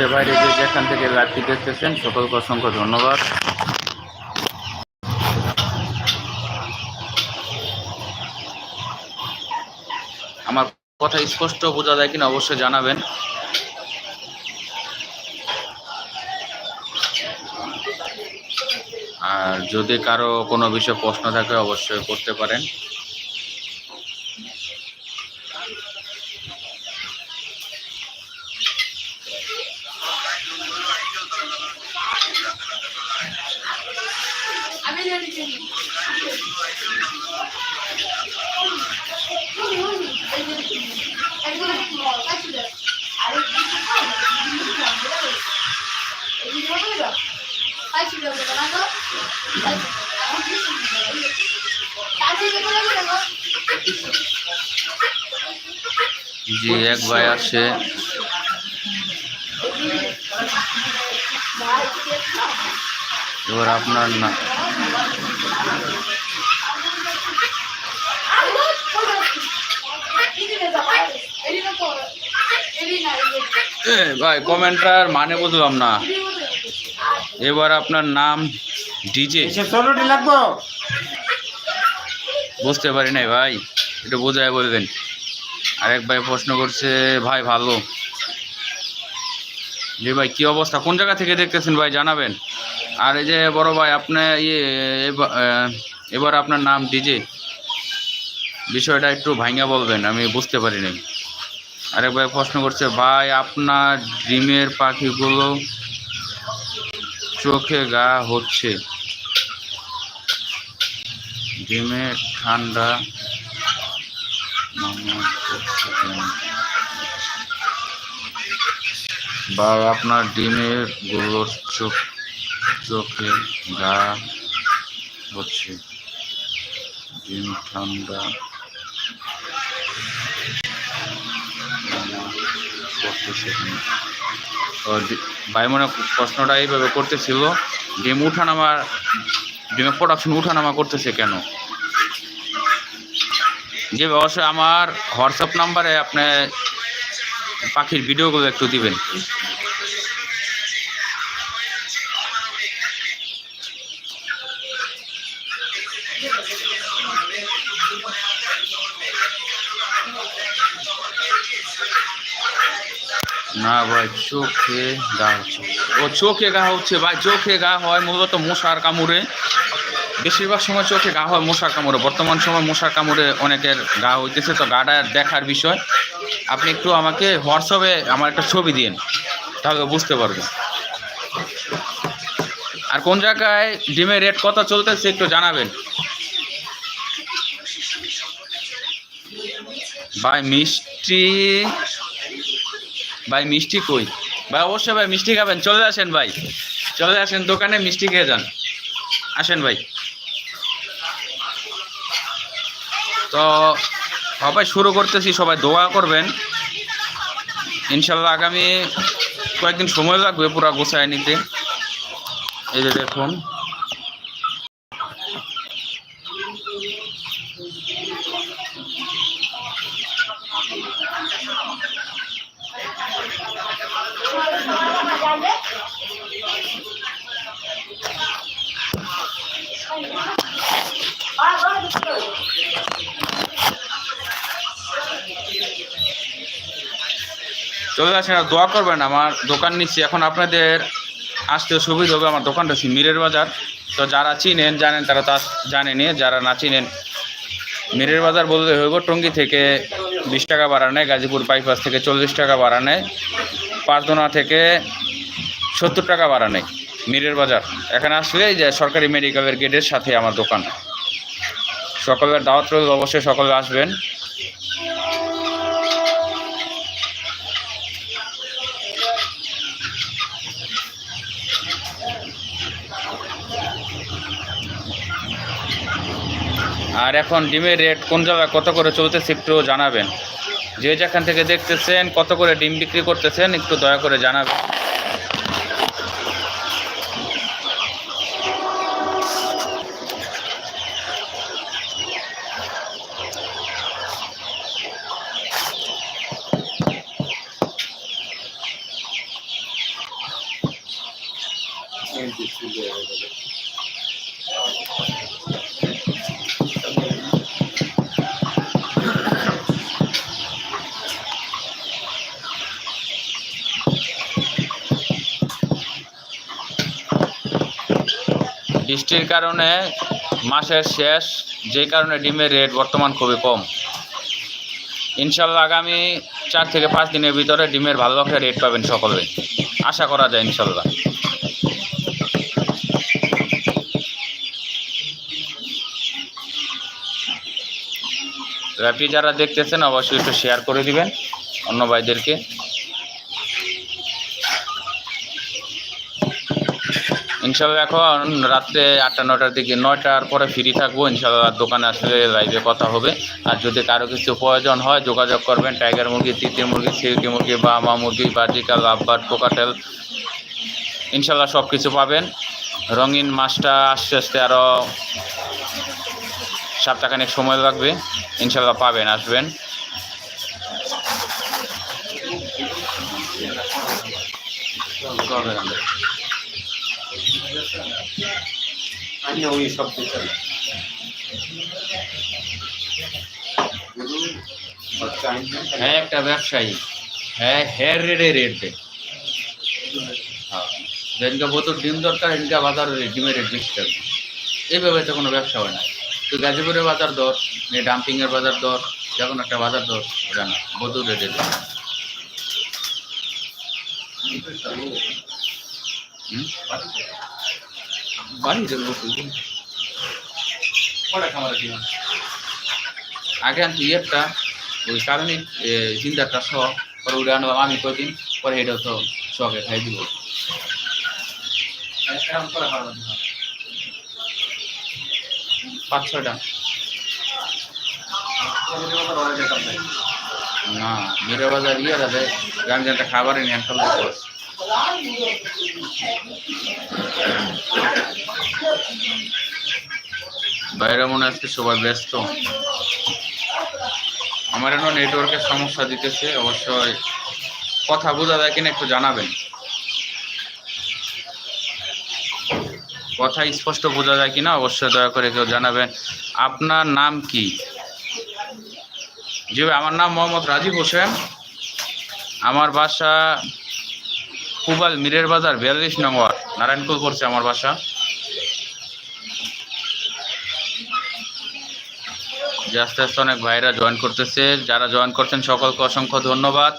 দেশে বাইরে যে যেখান থেকে লাইভটি দেখতেছেন, সকলকে অসংখ্য ধন্যবাদ। আমার কথা স্পষ্ট বোঝা যায় কিনা অবশ্যই জানাবেন। আর যদি কারও কোনো বিষয়ে প্রশ্ন থাকে, অবশ্যই করতে পারেন আমি জানি চিনি একদম কাছে আরে এই যে বলো কাছে যাবে না তো কাছে যাবে না জি এক ভাই আসে এবার আপনার না ভাই কমেন্টার মানে বুঝলাম না। এবার আপনার নাম ডিজে। বুঝতে পারি নাই ভাই। একটু বোঝায় বলবেন। আরেক ভাই প্রশ্ন করছে ভাই ভালো? জি ভাই কি অবস্থা? কোন জায়গা থেকে দেখতেছেন ভাই জানাবেন? আর এই যে বড় ভাই আপনার ইয়ে এবা- এবার আপনার নাম ডিজে। বিষয়টা একটু ভাঙ্গা বলবেন, আমি বুঝতে পারি নাই আরেক ভাই প্রশ্ন করছে, ভাই, আপনার ডিমের পাখিগুলো চোখে গা হচ্ছে। ডিমের ঠান্ডা বা আপনার ডিমেরগুলোর চোখ চোখে গা হচ্ছে। ডিম ঠান্ডা। ভাই মনে প্রশ্নটা এইভাবে করতেছিল, ডিম উঠানামা, ডিমের প্রোডাকশন উঠানামা করতেছে কেন? যে অবশ্যই আমার হোয়াটসঅ্যাপ নাম্বারে আপনি পাখির ভিডিওগুলো একটু দিবেন। না ভাই, চোখে গা হচ্ছে। ও চোখে গা হচ্ছে ভাই, চোখে গা হয় মূলত মশার কামড়ে। বেশিরভাগ সময় চোখে গা হয় মশার কামড়ে, বর্তমান সময় মশার কামড়ে অনেকের গা হইতেছে, তো গাটা দেখার বিষয়। আপনি একটু আমাকে হোয়াটসঅ্যাপে আমার একটা ছবি দিন তাহলে বুঝতে পারবেন। আর কোন জায়গায় ডিমের রেট কত চলতেছে একটু জানাবেন। ভাই, মিষ্টি ভাই, মিষ্টি কই? ভাই, অবশ্যই ভাই, মিষ্টি খাবেন। চলে আসেন ভাই। চলে আসেন, দোকানে মিষ্টি খেয়ে যান। আসেন ভাই। তো, সবাই শুরু করতেছি, সবাই দোয়া করবেন। ইনশাল্লাহ আগামী কয়েকদিন সময় লাগবে পুরা গোছায় নিতে। এই যে দেখুন। চলে আসেন আর দোয়া করবেন, আমার দোকান নিচ্ছি। এখন আপনাদের আসতে সুবিধা হবে, আমার দোকানটা হচ্ছে মিরের বাজার। তো যারা চিনেন, জানেন, তারা তা জানেনি যারা না চিনেন, মিরের বাজার বলতে হইব টঙ্গি থেকে বিশ টাকা বাড়া নেয়, গাজীপুর বাইপাস থেকে চল্লিশ টাকা বাড়া নেয়, পাঁচদোনা থেকে সত্তর টাকা বাড়া নেয়। মিরের বাজার। এখানে আসলে যে সরকারি মেডিকেলের গেটের সাথে আমার দোকান। সকলের দাওয়াত রইল, অবশ্যই সকলে আসবেন। আর এখন ডিমের রেট কোন জায়গায় কত করে চলতেছে একটু জানাবেন। যে যেখান থেকে দেখতেছেন কত করে ডিম বিক্রি করতেছেন একটু দয়া করে জানাবেন। বৃষ্টির কারণে মাসের শেষ, যে কারণে ডিমের রেট বর্তমান খুবই কম। ইনশাল্লাহ আগামী চার থেকে পাঁচ দিনের ভিতরে ডিমের ভালো রেট পাবেন সকলে। আশা করা যায় ইনশাল্লাহ। র্যাপি যারা দেখতেছেন, অবশ্যই একটু শেয়ার করে দিবেন অন্য ভাইদেরকে। ইনশাল্লাহ এখন রাত্রে আটটা নটার দিকে, নয়টার পরে ফ্রি থাকব, ইনশাল্লাহ দোকানে আসলে লাইভে কথা হবে। আর যদি কারও কিছু প্রয়োজন হয়, যোগাযোগ করবেন টাইগার মুরগি, তিতির মুরগি, সিল্কি মুরগি বা মা মুরগি বার্জিকাল লাভবার্ড, কোকাটেল, ইনশাল্লাহ সব কিছু পাবেন। রঙিন মাছটা আস্তে আস্তে আরও সপ্তাহখানেক সময় লাগবে। ইনশাল্লাহ পাবেন, আসবেন। হ্যাঁ একটা ব্যবসায়ী। হ্যাঁ হেয়ার রেটে রেট দেয় হ্যাঁ। যেদিনকে বোতল ডিম দরকার, সেদিনকে বাজার ডিমের রেট বেশি থাকবে এইভাবে তো কোনো ব্যবসা হয় না। তো গাজীপুরের বাজার দর এই ডাম্পিংয়ের বাজার দর যখন একটা বাজার দর ওটা না বোতল রেটে দেয় হুম? বাড়িতে বোতল কটা খামারে দিলাম আগে আনছি ইয়েরটা, ওই কারণে জিন্দারটা শখ পরে ওটা আনলাম আমি কদিন পরে এটাও তো শখে খাই দিব। পাঁচ ছয়টা। না, মেরে বাজার ইয়ে যাবে গান গানটা খাবারই নিয়ে ফেলতে বাইরে মনে আজকে সবাই ব্যস্ত। আমার এখনও নেটওয়ার্কের সমস্যা দিতেছে, অবশ্যই কথা বোঝা যায় কিনা একটু জানাবেন। কথা স্পষ্ট বোঝা যায় কিনা অবশ্যই দয়া করে কেউ জানাবেন। আপনার নাম কি? জি আমার নাম মোহাম্মদ রাজীব হোসেন। আমার বাসা পুবাল মিরের বাজার, বিয়াল্লিশ নম্বর, নারায়ণপুর করছে আমার বাসা। যে আস্তে আস্তে অনেক ভাইরা জয়েন করতেছে। যারা জয়েন করছেন সকলকে অসংখ্য ধন্যবাদ।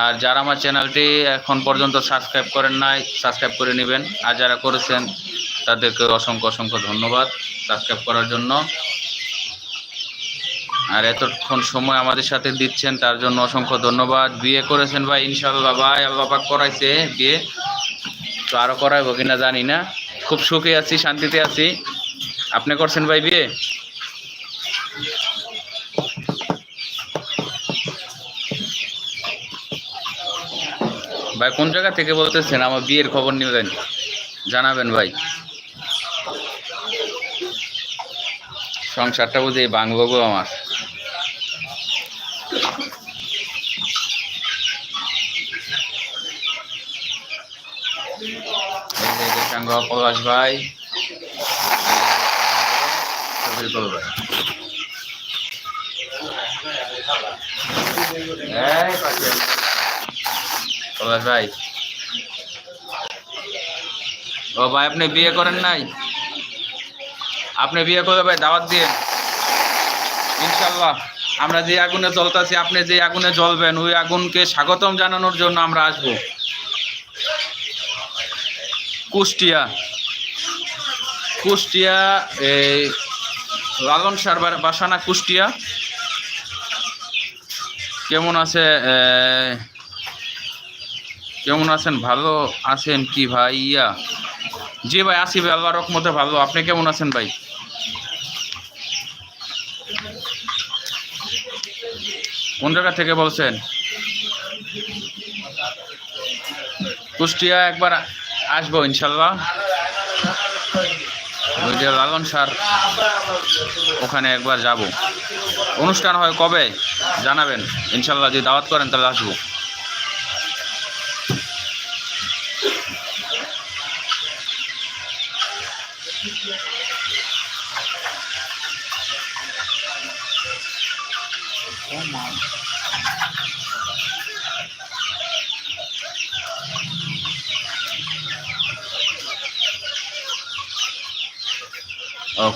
আর যারা আমার চ্যানেলটি এখন পর্যন্ত সাবস্ক্রাইব করেন নাই সাবস্ক্রাইব করে নেবেন। আর যারা করেছেন তাদেরকে অসংখ্য অসংখ্য ধন্যবাদ সাবস্ক্রাইব করার জন্য। আর এতক্ষণ সময় আমাদের সাথে দিচ্ছেন, তার জন্য অসংখ্য ধন্যবাদ। বিয়ে করেছেন ভাই ইনশাল্লাহ ভাই, আল্লাহ পাক করাইছে বিয়ে। তো আরও করাইবো কিনা জানি না। খুব সুখে আছি, শান্তিতে আছি। আপনি করছেন ভাই বিয়ে? ভাই, কোন জায়গা থেকে বলতেছেন? আমার বিয়ের খবর নেবেন। জানাবেন ভাই। সংসারটা বুঝে ভাঙবো গো আমার। পলাশ ভাই। পলাশ ভাই। ও ভাই, আপনি বিয়ে করেন নাই? আপনি বিয়ে করে ভাই, দাওয়াত দিয়ে। ইনশাল্লাহ, আমরা যে আগুনে জ্বলতাছি, আপনি যে আগুনে জ্বলবেন, ওই আগুনকে স্বাগতম জানানোর জন্য আমরা আসব। কুষ্টিয়া। কুষ্টিয়া, এই লালন সার বাসানা কুষ্টিয়া। কেমন আছে কেমন আছেন? ভালো আছেন কি ভাই ইয়া জি ভাই আসি ভাই আল্লাহ রহমতে ভালো। আপনি কেমন আছেন ভাই? কোন জায়গা থেকে বলছেন? কুষ্টিয়া একবার আসব ইনশাল্লাহ। লালন সার, ওখানে একবার যাব। অনুষ্ঠান হয় কবে? জানাবেন। ইনশাল্লাহ যদি দাওয়াত করেন তাহলে আসব। ও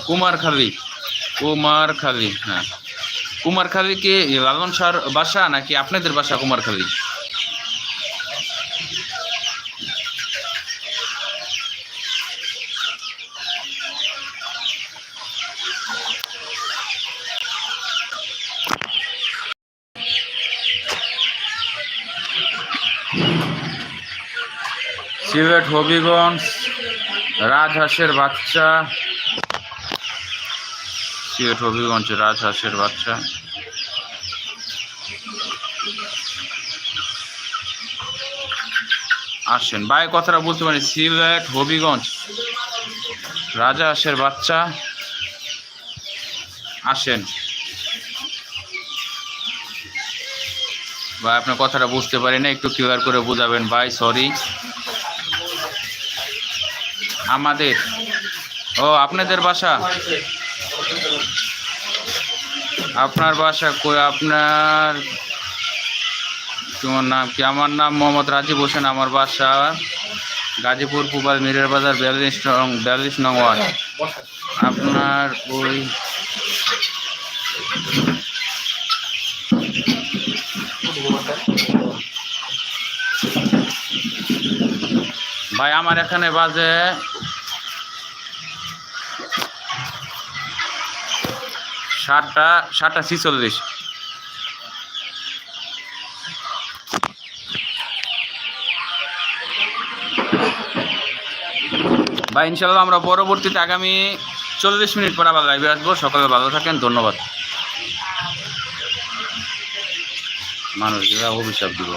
কুমারখালী কুমারখালী হ্যাঁ কুমারখালী কি লালন শাহর বাসা নাকি আপনাদের বাসা কুমারখালী সিলেট হবিগঞ্জ, রাজহাঁসের বাচ্চা। সিলেট হবিগঞ্জ, রাজহাঁসের বাচ্চা। আসেন, ভাই, কথাটা বুঝতে পারি সিলেট হবিগঞ্জ, রাজহাঁসের বাচ্চা। আসেন। ভাই, আপনার কথাটা বুঝতে পারি না, একটু ক্লিয়ার করে বোঝাবেন। ভাই সরি আমাদের। ও, আপনাদের বাসা? আপনার বাসা আপনার তোমার নাম কি? আমার নাম মোহাম্মদ রাজীব হোসেন, আমার বাসা গাজীপুর পুবাল মিরের বাজার, বিয়াল্লিশ নং বিয়াল্লিশ নং ওয়ার্ড। আপনার ওই ভাই, আমার এখানে বাজে সাতটা সাতটা ছিচল্লিশ। ভাই, ইনশাল্লাহ আমরা পরবর্তীতে আগামী চল্লিশ মিনিট পর আবার লাইভে আসব। সকালে ভালো থাকেন, ধন্যবাদ। মানুষ অভিশাপ দিব।